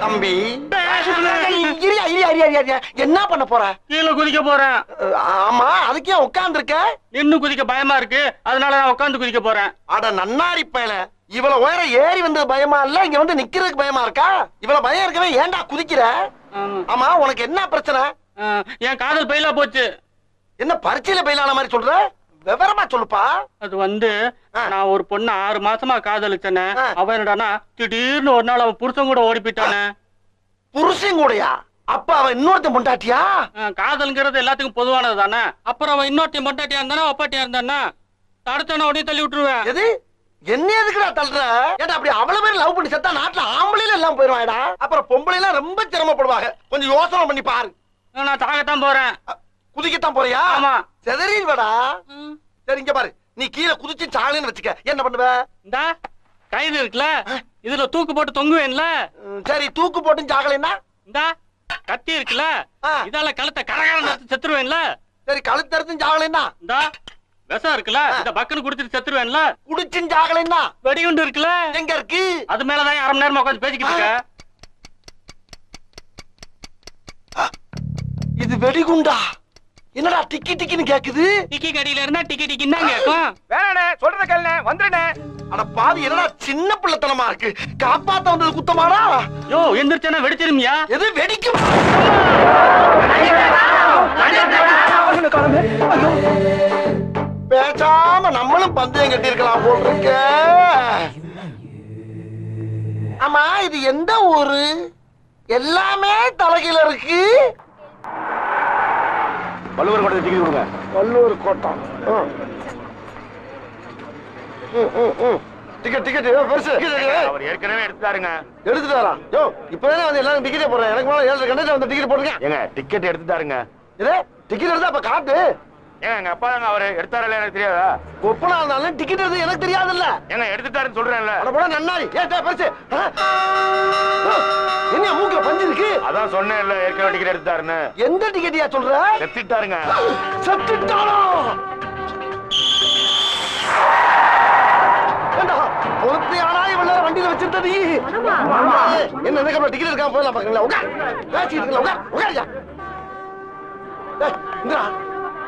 தம்பி. இரியா, இரியா, இரியா, இரியா. என்ன பண்ண போற? கீழே குதிக்க போறேன். ஆமா அதுக்கே உட்கார்ந்துருக்க? நின்னு குதிக்க பயமா இருக்கு. அதனால நான் உட்காந்து குதிக்க போறேன். அட நன்னாரி பயல. இவ்வளவு உயரம் ஏறி வந்தது பயமா இல்ல? இங்க வந்து நிக்கிறதுக்கு பயமா இருக்கா? இவ்வளவு பயம் இருக்கவே ஏன்டா குதிக்கிற? ஆமா. உனக்கு என்ன பிரச்சனை? என் காதல் பயிலா போச்சு. என்ன பரீட்சையில பயிலான மாதிரி சொல்ற? விவரமா சொல்லுப்பா. அது வந்து. நான் ஒரு பொண்ணு ஆறு மாசமா காதலிச்சேனே. ஆ. அவ என்னடானா திடீர்னு ஒரு நாள் அவன் புருஷன் கூட ஓடி போயிட்டானே புருஷன் கூடயா? அப்ப அவன் இன்னொருத்தன் பொண்டாட்டியா? காதல்ங்கிறது எல்லாத்துக்கும் பொதுவானது தானே. அப்புறம் அவன் இன்னொருத்தையும் பொண்டாட்டியா இருந்தானா அப்பாட்டியா இருந்தானா? தடுத்தான உடனே தள்ளி விட்டுருவேன். எது? என்ன எதுக்குடா தள்ளுற? ஏடா அப்படி அவ்வளவு பேர் லவ் பண்ணி செத்தா நாட்டுல ஆம்பளையில எல்லாம் போயிருவாடா அப்புறம் பொம்பளை எல்லாம் ரொம்ப சிரமப்படுவாங்க. கொஞ்சம் யோசனை பண்ணி பாரு. நான் சாகத்தான் போறேன். குதிக்கத்தான் போறியா? ஆமா. செதறிடுவடா. சரி இங்க பாரு. நீ கீழே குதிச்சு சாலின்னு வச்சுக்க. என்ன பண்ணுவ? இந்தா கயிறு இருக்குல்ல? இதுல தூக்கு போட்டு தொங்குவேன்ல? சரி தூக்கு போட்டு சாகலைன்னா? இந்தா கத்தி இருக்குல்ல. இதால கழுத்தை கரகரம் நடத்தி செத்துருவேன்ல? சரி கழுத்து அறுத்தும் சாகலைன்னா? இந்தா விஷம் இருக்குல்ல? இந்த பக்குன்னு குடிச்சிட்டு செத்துருவேன்ல? குடிச்சும் சாகலைன்னா? வெடிகுண்டு இருக்குல்ல? எங்க இருக்கு? அது மேலதான் அரை மணி நேரமா உட்காந்து பேசிக்கிட்டு இருக்க இது வெடிகுண்டா? என்னடா டிக்கி டிக்கின்னு கேக்குது? டிக்கி கடியில இருந்தா டிக்கி டிக்கின்னு தான் கேட்கும் வேணாண்ணே சொல்றத கேளுண்ணே வந்துடுண்ணே அட பாவி என்னடா சின்ன பிள்ளைத்தனமா இருக்கு? காப்பாத்த வந்தது குத்தமாடா? யோ எந்திரிச்சானா வெடிச்சிருமியா? எது வெடிக்கும்? பேசாம நம்மளும் பந்தயம் கட்டி இருக்கலாம் போல் இருக்க ஆமா இது எந்த ஊரு? எல்லாமே தலைகீழ இருக்கு. வள்ளுவர் கூட டிக்கெட் கொடுங்க. வல்லூர் கோட்டம் டிக்கெட் டிக்கெட். பெருசு. அவர் ஏற்கனவே எடுத்துட்டாருங்க எடுத்துட்டாரா யோ இப்பதானே வந்து எல்லாரும் டிக்கெட்டே போடுறேன் எனக்கு மேல ஏழரை கண்டக்டர் வந்து டிக்கெட் போட்டுருக்கேன் ஏங்க டிக்கெட் எடுத்துட்டாருங்க இதே டிக்கெட் எடுத்தா அப்ப காட்டு. ஏங்க எங்க அப்பா தாங்க அவரு எடுத்தாரல எனக்கு தெரியாதா? ஒப்பனா இருந்தாலும் டிக்கெட் எடுத்து எனக்கு தெரியாதுல்ல. ஏங்க எடுத்துட்டாருன்னு சொல்றேன்ல. அட போடா நன்னாரி. ஏ பெருசு. இருக்கு அதான் சொன்னேன்ல ஏற்கனவே டிக்கெட் எடுத்துட்டாருன்னு. எந்த டிக்கெட்டியா சொல்ற? செத்துட்டாருங்க. இவ்வளவு நேரம் வண்டியில வச்சிருந்த நீ என்ன டிக்கெட் போயிடலாம் பாக்கீங்களா உட்கார். உட்கார்.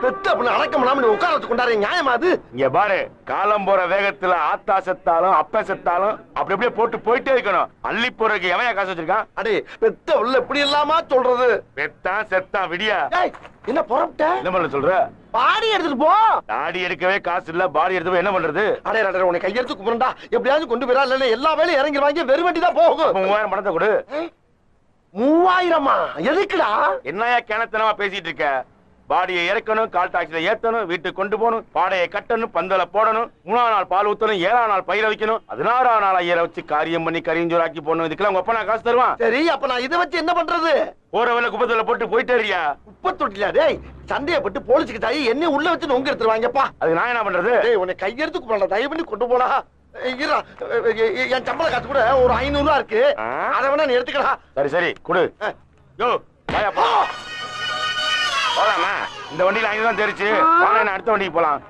பெத்த அப்படின்னு அடக்கம் பண்ணாம நீ உட்கார வச்சு கொண்டாடுற நியாயமா அது? இங்க பாரு காலம் போற வேகத்துல ஆத்தா செத்தாலும் அப்ப செத்தாலும் அப்படி அப்படியே போட்டு போயிட்டே இருக்கணும். அள்ளி போறதுக்கு எவன் காசு வச்சிருக்கான் அடே பெத்த உள்ள இப்படி இல்லாமா சொல்றது? பெத்தான் செத்தான் விடியா? டேய் என்ன புறப்பட்ட? என்ன பண்ண சொல்ற? பாடி எடுத்துட்டு போ. தாடி எடுக்கவே காசு இல்ல பாடி எடுத்து என்ன பண்றது? அடே அடே உன்னை கையெடுத்து கும்பிடுண்டா எப்படியாவது கொண்டு போயிடா இல்ல எல்லா வேலையும் இறங்கி வாங்கி வெறும் வண்டி தான் போகும். மூவாயிரம் பணத்தை கொடு. மூவாயிரமா? எதுக்குடா? என்னையா கிணத்தனமா பேசிட்டு இருக்க? பாடியை இறக்கணும் கால் டாக்ஸில ஏத்தணும் வீட்டுக்கு கொண்டு போகணும் பாடையை கட்டணும் பந்தல போடணும் மூணாம் நாள் பால் ஊத்தணும் ஏழாம் நாள் பயிர வைக்கணும் பதினாறாம் நாள் ஐயரை வச்சு காரியம் பண்ணி கரிஞ்சோராக்கி போடணும். இதுக்கெல்லாம் உங்க அப்பா நான் காசு தருவான். சரி அப்ப நான் இதை வச்சு என்ன பண்றது? போற வேலை குப்பத்துல போட்டு போயிட்டே இருக்கியா குப்பை தொட்டில டேய் சந்தேகப்பட்டு போலீஸுக்கு தாயி என்ன உள்ள வச்சு நொங்க எடுத்துருவாங்கப்பா. அதுக்கு நான் என்ன பண்றது? டேய் உன்னை கையெடுத்து கும்பிடலாம் தயவு பண்ணி கொண்டு போடா. இருடா, என் சம்பள காசு கூட ஒரு ஐநூறு ரூபா இருக்கு? அதை வேணா நீ எடுத்துக்கடா. சரி சரி கொடு. யோ வாயா போ. போலாமா? இந்த வண்டியில ஐநூறு தான் தெரிச்சு. அடுத்த வண்டிக்கு போலாம்!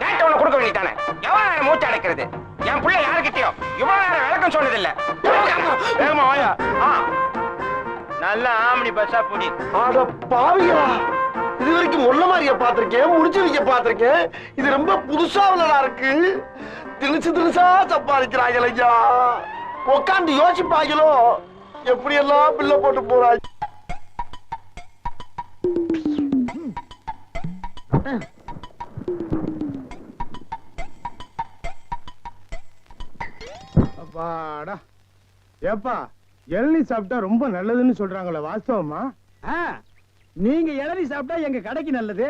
டேட்டா ஒண்ணு கொடுக்க வேண்டியதானே எவ்வளவு நேரம் மூச்சு அடைக்கிறது? என் பிள்ளை யாருக்கிட்டயோ? இவ்வளவு நேரம் விளக்கம் சொன்னதில்ல. வேகமா வாயா. ஆ. நல்ல ஆம்பளி பஸ்ஸா புடி. அட பாவியா இது வரைக்கும் முள்ள மாதிரிய பாத்திருக்கேன் முடிச்சு வைக்க பாத்திருக்கேன் இது ரொம்ப புதுசா உள்ளதா இருக்கு. திணிச்சு திணிச்சா சம்பாதிக்கிறாங்க ஐயா. உட்காந்து யோசிப்பாங்களோ எப்படி எல்லாம் பில்ல போட்டு போறாங்க அப்பாடா. ஏப்பா இளநீ சாப்பிட்டா ரொம்ப நல்லதுன்னு சொல்றாங்களே வாஸ்தவமா? நீங்க இளநீ சாப்பிட்டா எங்க கடைக்கு நல்லது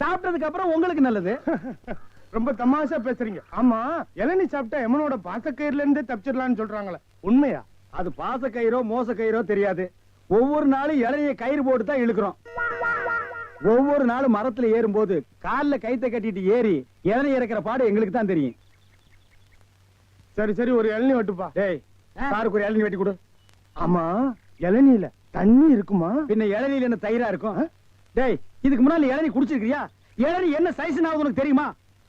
சாப்பிட்டதுக்கு அப்புறம் உங்களுக்கு நல்லது. ரொம்ப தமாஷா பேசுறீங்க. ஆமா இளநீ சாப்பிட்டா எமனோட பாசக்கயிறுல இருந்தே தப்பிச்சிடலாம்னு சொல்றாங்களே. உண்மையா? அது பாச கயிறோ மோச கயிறோ தெரியாது. ஒவ்வொரு நாளும் இளநிய கயிறு போட்டு தான் இழுக்கிறோம். ஒவ்வொரு நாளும் மரத்துல ஏறும்போது கால்ல கைத்த கட்டிட்டு ஏறி இளநீ இறக்கிற பாடு எங்களுக்கு தான் தெரியும். சரி சரி ஒரு இளநீ வெட்டுப்பா. டேய் சாருக்கு ஒரு இளநீ வெட்டி கொடு. ஆமா இளநீல தண்ணி இருக்குமா? பின்ன இளநீல என்ன தயிரா இருக்கும்? டேய் இதுக்கு முன்னால இளநீ குடிச்சிருக்கியா இளநீ என்ன சைஸ் உனக்கு தெரியுமா?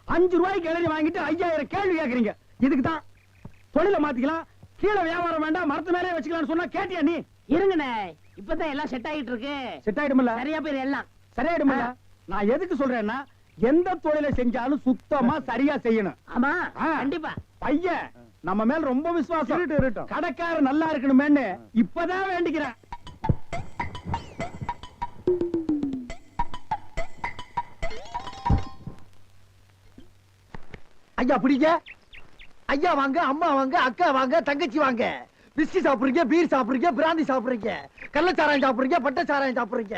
அஞ்சு ரூபாய்க்கு இளநீ வாங்கிட்டு ஐயாயிரம் கேள்வி கேக்குறீங்க. இதுக்கு தான் தொழில மாத்திக்கலாம். கீழே வியாபாரம் வேண்டாம் மரத்து மேலே வச்சுக்கலாம்னு சொன்னா கேட்டியா நீ? இருங்கண்ணே இப்பதான் எல்லாம் செட் ஆகிட்டு இருக்கு. செட் ஆயிடுமில்ல? சரியா பேர் எல்லாம். சரியாயிடுமில்ல நான் எதுக்கு சொல்றேன்னா எந்த தொழிலை செஞ்சாலும் சுத்தமா சரியா செய்யணும். ஆமா. கண்டிப்பா. பையன் நம்ம மேல ரொம்ப விசுவாசம். கடைக்காரர் நல்லா இருக்கணுமேன்னு இப்பதான் வேண்டிக்கிறேன். ஐயா பிடிங்க. ஐயா வாங்க அம்மா வாங்க அக்கா வாங்க தங்கச்சி வாங்க. பிஸ்கி சாப்பிடுறீங்க பீர் சாப்பிடுறீங்க பிராந்தி சாப்பிடுறீங்க. கள்ளச்சாராயம் சாப்பிடுறீங்க பட்டச்சாராயம் சாப்பிடுறீங்க.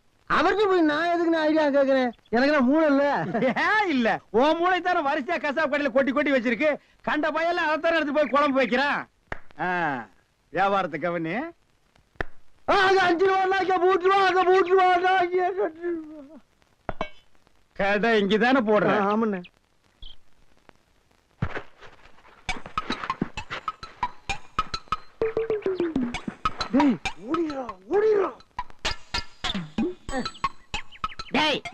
அவர்கிட்ட போய் நான் எதுக்கு நான் ஐடியா கேக்குறேன்? எனக்கு நான் மூளை இல்ல. ஏன் இல்ல. உன் மூளை தானே வரிசையா கசாப் கடையில கொட்டி கொட்டி வச்சிருக்கு. கண்ட பையெல்லாம் அதைத்தானே எடுத்து போய் குழம்பு வைக்கிறான். வியாபாரத்தை கவனி. அங்க அஞ்சு ரூபா அங்க மூட்டு ரூபா அங்க மூட்டு ரூபா. கடை இங்கதானே போடுறேன். ஆமாண்ணே. டேய்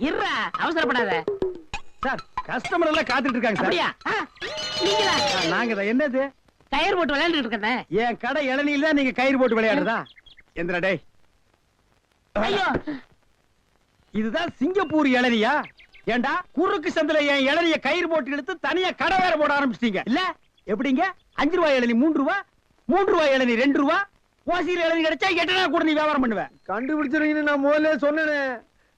இருடா அவசரப்படாத. சார் கஸ்டமர் எல்லாம் காத்துட்டு இருக்காங்க சார். அப்படியா? நீங்களா? நாங்க என்னது? கயிறு போட்டு விளையாண்டுட்டு இருக்கேன். என் கடை இளநில தான் நீங்க கயிறு போட்டு விளையாடுறதா? எந்திரா டேய். ஐயோ. இதுதான் சிங்கப்பூர் இளநியா? ஏண்டா குறுக்கு சந்தில என் இளநிய கயிறு போட்டு இழுத்து தனியா கடை வேற போட ஆரம்பிச்சிட்டீங்க. இல்ல எப்படிங்க? அஞ்சு ரூபாய் இளநி மூன்று ரூபா மூன்று ரூபாய் இளநி ரெண்டு ரூபா. ஓசியில் இளநி கிடைச்சா எட்டனா கூட நீ வியாபாரம் பண்ணுவ? கண்டுபிடிச்சிருக்கீங்கன்னு நான் முதல்ல சொன்னேனே.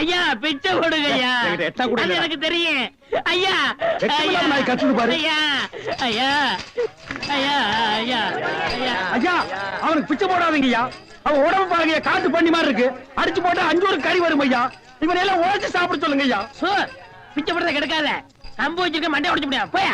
ஐயா பிச்சை கொடுங்க. ஐயா. எனக்கு தெரியும். ஐயா வெட்கமில்லாம நாய் கத்துது பாரு. ஐயா ஐயா ஐயா ஐயா ஐயா. ஐயா அவனுக்கு பிச்சை போடாதீங்கய்யா. அவன் உடம்பு பாருங்க காட்டு பண்ணி மாதிரி இருக்கு. அடிச்சு போட்டா அஞ்சு ஒரு கறி வரும் ஐயா. இவனை எல்லாம் உழைச்சு சாப்பிட சொல்லுங்க ஐயா சோ பிச்சை போடுறத கெடுக்காத. கம்பு வச்சிருக்க மண்டை உடைச்சு முடியாது போயா.